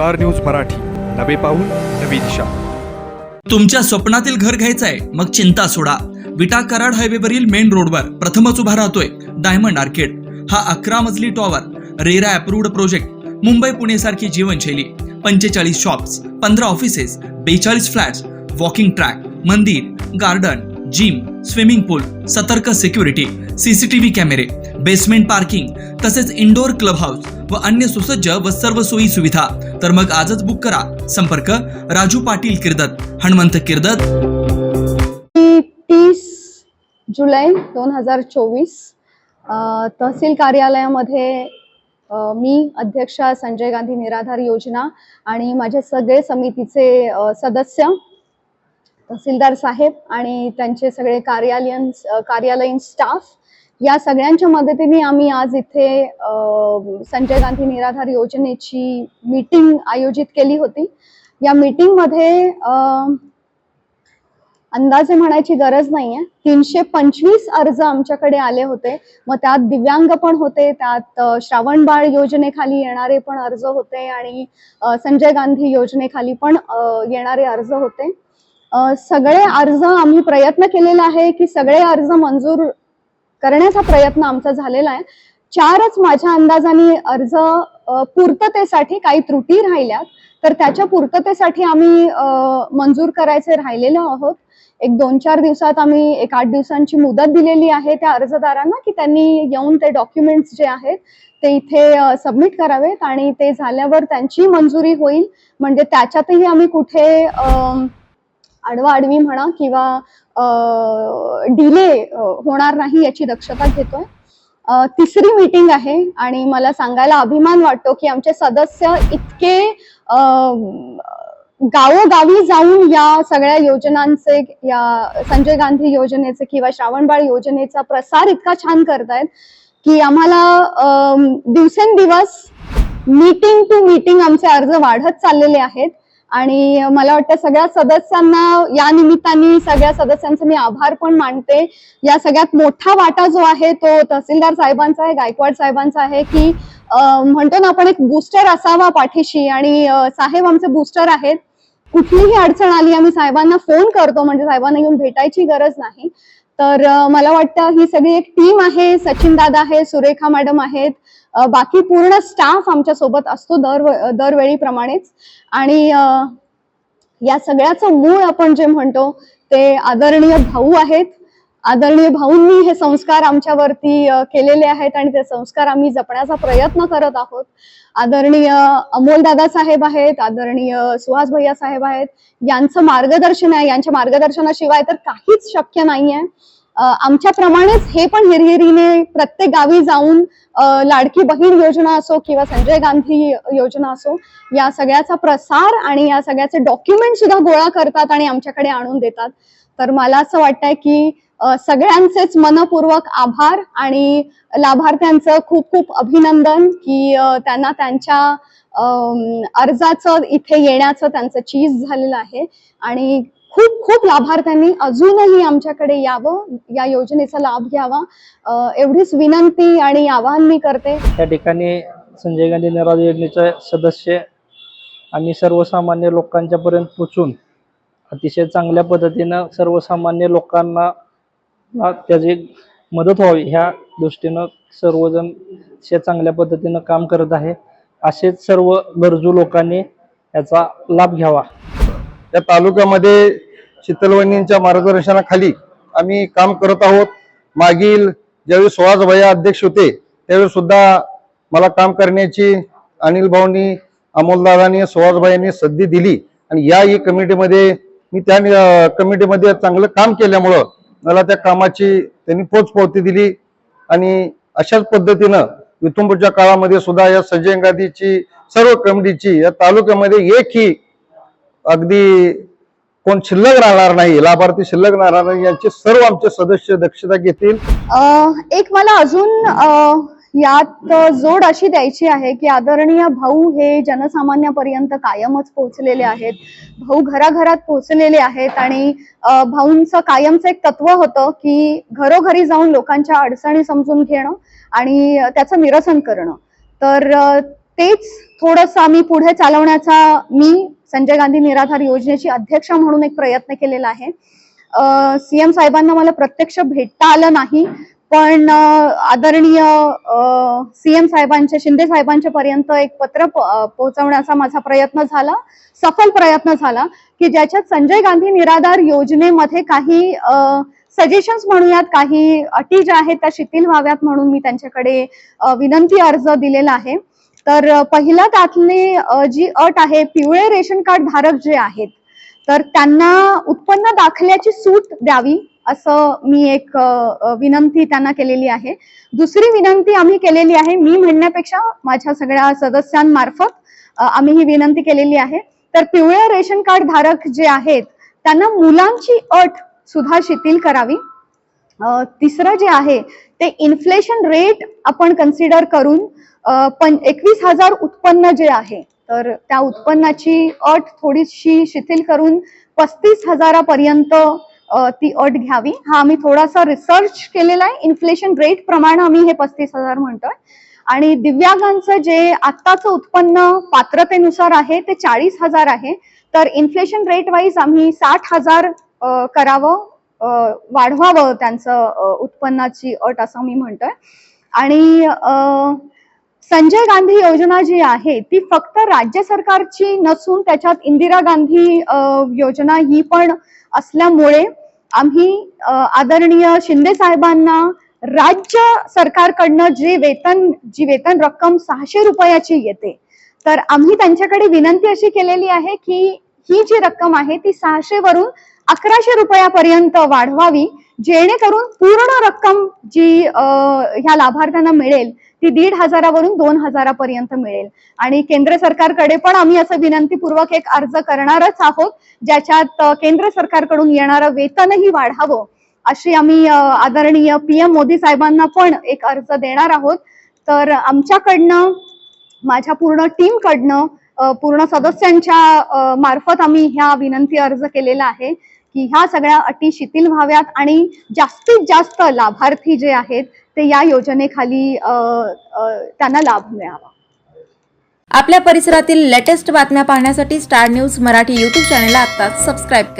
Star news Marathi. नवे पाऊल नवी दिशा. तुमच्या स्वप्नातील घर घ्यायचंय मग चिंता सोडा. विटा कराड हायवेवरील मेन रोडवर प्रथमच उभा राहतोय डायमंड आर्केड. हा अकरा मजली tower RERA approved project Mumbai Pune सारखी जीवनशैली. पंचेचाळीस शॉप्स पंधरा ऑफिसेस बेचाळीस फ्लॅट्स वॉकिंग ट्रॅक मंदिर गार्डन जिम स्विमिंग पूल सतर्क सिक्युरिटी सीसीटीव्ही कॅमेरे बेसमेंट पार्किंग तसेच इंडोर क्लब हाऊस व अन्य सुसज्ज व सर्व सोयी सुविधा. तर मग आजच बुक करा. संपर्क राजू पाटील किर्दत हनुमंत किर्दत. तीस जुलै दोन हजार चोवीस तहसील कार्यालयामध्ये मी अध्यक्षा संजय गांधी निराधार योजना आणि माझ्या सगळे समितीचे सदस्य तहसीलदार साहेब आणि त्यांचे सगळे कार्यालयीन कार्यालयीन स्टाफ या सगळ्यांच्या मदतीने आम्ही आज इथे संजय गांधी निराधार योजनेची मीटिंग आयोजित केली होती. या मीटिंगमध्ये अंदाजे म्हणायची गरज नाहीये. तीनशे पंचवीस अर्ज आमच्याकडे आले होते. मग त्यात दिव्यांग पण होते त्यात श्रावणबाळ श्रावण बाळ योजनेखाली येणारे पण अर्ज होते आणि संजय गांधी योजनेखाली पण येणारे अर्ज होते. सगळे अर्ज आम्ही प्रयत्न केलेला आहे की सगळे अर्ज मंजूर करण्याचा प्रयत्न आमचा झालेला आहे. चारच माझ्या अंदाजाने अर्ज पूर्ततेसाठी काही त्रुटी राहिल्यात. तर त्याच्या पूर्ततेसाठी आम्ही मंजूर करायचे राहिलेलो आहोत. एक दोन चार दिवसात आम्ही एक आठ दिवसांची मुदत दिलेली आहे त्या अर्जदारांना की त्यांनी येऊन ते डॉक्युमेंट्स जे आहेत ते इथे सबमिट करावेत आणि ते झाल्यावर त्यांची मंजुरी होईल. म्हणजे त्याच्यातही आम्ही कुठे आडवा आडवी म्हणा किंवा डिले होणार नाही याची दक्षता घेतोय. तिसरी मीटिंग आहे आणि मला सांगायला अभिमान वाटतो की आमचे सदस्य इतके गावोगावी जाऊन या सगळ्या योजनांचे या संजय गांधी योजनेचे किंवा श्रावणबाळ योजनेचा प्रसार इतका छान करतायत की आम्हाला दिवसेंदिवस मीटिंग टू मीटिंग आमचे अर्ज वाढत चाललेले आहेत. आणि मला वाटतं सगळ्या सदस्यांना या निमित्ताने सगळ्या सदस्यांचे मी आभार पण मानते. या सगळ्यात मोठा वाटा जो आहे तो तहसीलदार साहेबांचा आहे गायकवाड साहेबांचा आहे की म्हणतो ना आपण एक बूस्टर असावा पाठीशी आणि साहेब आमचे बूस्टर आहेत. कुठलीही अडचण आली आम्ही साहेबांना फोन करतो म्हणजे साहेबांना येऊन भेटायची गरज नाही. तर मला वाटतं ही सगळी एक टीम आहे सचिन दादा आहे सुरेखा मॅडम आहेत. बाकी पूर्ण स्टाफ आमच्यासोबत असतो दर दरवेळीप्रमाणेच. आणि या सगळ्याचं मूळ आपण जे म्हणतो ते आदरणीय भाऊ आहेत. आदरणीय भाऊंनी हे संस्कार आमच्यावरती केलेले आहेत आणि ते संस्कार आम्ही जपण्याचा प्रयत्न करत आहोत. आदरणीय अमोल दादा साहेब आहेत आदरणीय सुहास भैया साहेब आहेत. यांचं मार्गदर्शन आहे. यांच्या मार्गदर्शनाशिवाय तर काहीच शक्य नाहीये. आमच्याप्रमाणेच हे पण हिरहिरीने प्रत्येक गावी जाऊन लाडकी बहीण योजना असो किंवा संजय गांधी योजना असो या सगळ्याचा प्रसार आणि या सगळ्याचे डॉक्युमेंट सुद्धा गोळा करतात आणि आमच्याकडे आणून देतात. तर मला असं वाटतंय की सगळ्यांचेच मनपूर्वक आभार आणि लाभार्थ्यांचं खूप खूप अभिनंदन की त्यांना त्यांच्या अर्जाचं इथे येण्याचं त्यांचं चीज झालेलं आहे. आणि खूप खूप लाभार्थ्यांनी अजूनही आमच्याकडे यावं या योजनेचा लाभ घ्यावा. एवढीच विनंती आणि आवाहन मी करते. त्या ठिकाणी संजय गांधी निराधार योजनेचे सदस्य आम्ही सर्वसामान्य लोकांच्यापर्यंत पोचून अतिशय चांगल्या पद्धतीनं सर्वसामान्य लोकांना त्याची मदत व्हावी ह्या दृष्टीनं सर्वजण अतिशय चांगल्या पद्धतीनं काम करत आहे. असेच सर्व गरजू लोकांनी याचा लाभ घ्यावा. या तालुक्यामध्ये शीतलवणींच्या मार्गदर्शनाखाली आम्ही काम करत आहोत. मागील ज्यावेळी सुहास भैया अध्यक्ष होते त्यावेळी सुद्धा मला काम करण्याची अनिल भाऊंनी अमोलदादांनी सुहासभाईंनी संधी दिली. आणि या ही कमिटीमध्ये मी त्या कमिटीमध्ये चांगलं काम केल्यामुळं मला त्या कामाची त्यांनी पोचपावती दिली. आणि अशाच पद्धतीनं इथून काळामध्ये सुद्धा या संजय सर्व कमिटीची या तालुक्यामध्ये एकही अगदी कोण शिल्लक राहणार नाही लाभार्थी शिल्लक राहणार नाही यांचे सर्व आमचे सदस्य दक्षता घेतील. एक मला अजून यात जोड अशी द्यायची आहे की आदरणीय भाऊ हे जनसामान्यापर्यंत कायमच पोहोचलेले आहेत. भाऊ घराघरात पोहोचलेले आहेत आणि भाऊंचं कायमचं एक तत्व होतं की घरोघरी जाऊन लोकांच्या अडचणी समजून घेणं आणि त्याचं निरसन करणं. तर तेच थोडंसं आम्ही पुढे चालवण्याचा मी संजय गांधी निराधार योजनेची अध्यक्ष म्हणून एक प्रयत्न केलेला आहे. सीएम साहेबांना मला प्रत्यक्ष भेटता आलं नाही पण आदरणीय सीएम साहेबांच्या शिंदे साहेबांच्या पर्यंत एक पत्र प- पोहोचवण्याचा माझा प्रयत्न झाला सफल प्रयत्न झाला की ज्याच्यात संजय गांधी निराधार योजनेमध्ये काही सजेशन्स म्हणूयात काही अटी ज्या आहेत त्या शिथिल व्हाव्यात म्हणून मी त्यांच्याकडे विनंती अर्ज दिलेला आहे. तर पहिला त्यातली जी अट आहे पिवळे रेशन कार्ड धारक जे आहेत तर त्यांना उत्पन्न दाखल्याची सूट द्यावी असं मी एक विनंती त्यांना केलेली आहे. दुसरी विनंती आम्ही केलेली आहे मी म्हणण्यापेक्षा माझ्या सगळ्या सदस्यांमार्फत आम्ही ही विनंती केलेली आहे. तर पिवळे रेशन कार्ड धारक जे आहेत त्यांना मुलांची अट सुद्धा शिथिल करावी. तिसरं जे आहे ते इन्फ्लेशन रेट आपण कन्सिडर करून पण एकवीस हजार उत्पन्न जे आहे तर त्या उत्पन्नाची अट थोडीशी शिथिल करून पस्तीस हजारापर्यंत ती अट घ्यावी. हा आम्ही थोडासा रिसर्च केलेला आहे. इन्फ्लेशन रेट प्रमाणे आम्ही हे पस्तीस हजार म्हणतोय. आणि दिव्यांगांचं जे आत्ताचं उत्पन्न पात्रतेनुसार आहे ते चाळीस हजार आहे. तर इन्फ्लेशन रेट वाईज आम्ही साठ हजार करावं. वाढवावं त्यांचं उत्पन्नाची अट असं मी म्हणतोय. आणि संजय गांधी योजना जी आहे ती फक्त राज्य सरकारची नसून त्याच्यात इंदिरा गांधी योजना ही पण असल्यामुळे आम्ही आदरणीय शिंदे साहेबांना राज्य सरकारकडनं जे वेतन जी वेतन रक्कम सहाशे रुपयाची येते तर आम्ही त्यांच्याकडे विनंती अशी केलेली आहे की ही जी रक्कम आहे ती सहाशे वरून अकराशे रुपयापर्यंत वाढवावी जेणेकरून पूर्ण रक्कम जी अ, ह्या लाभार्थ्यांना मिळेल ती दीड हजारावरून दोन हजारापर्यंत मिळेल. आणि केंद्र सरकारकडे पण आम्ही असं विनंतीपूर्वक एक अर्ज करणारच आहोत ज्याच्यात केंद्र सरकारकडून येणारं वेतनही वाढावं अशी आम्ही आदरणीय आदरणीय पीएम मोदी साहेबांना पण एक अर्ज देणार आहोत. तर आमच्याकडनं माझ्या पूर्ण टीम कडनं पूर्ण सदस्यांच्या मार्फत आम्ही ह्या विनंती अर्ज केलेला आहे. की ह्या सगळ्या अटी शिथिल व्हाव्यात आणि जास्तीत जास्त लाभार्थी जे आहेत ते या योजनेखाली अ, त्यांना लाभ मिळावा. आपल्या परिसरातील लेटेस्ट बातम्या पाहण्यासाठी स्टार न्यूज मराठी यूट्यूब चॅनलला आत्ताच सबस्क्राईब करा.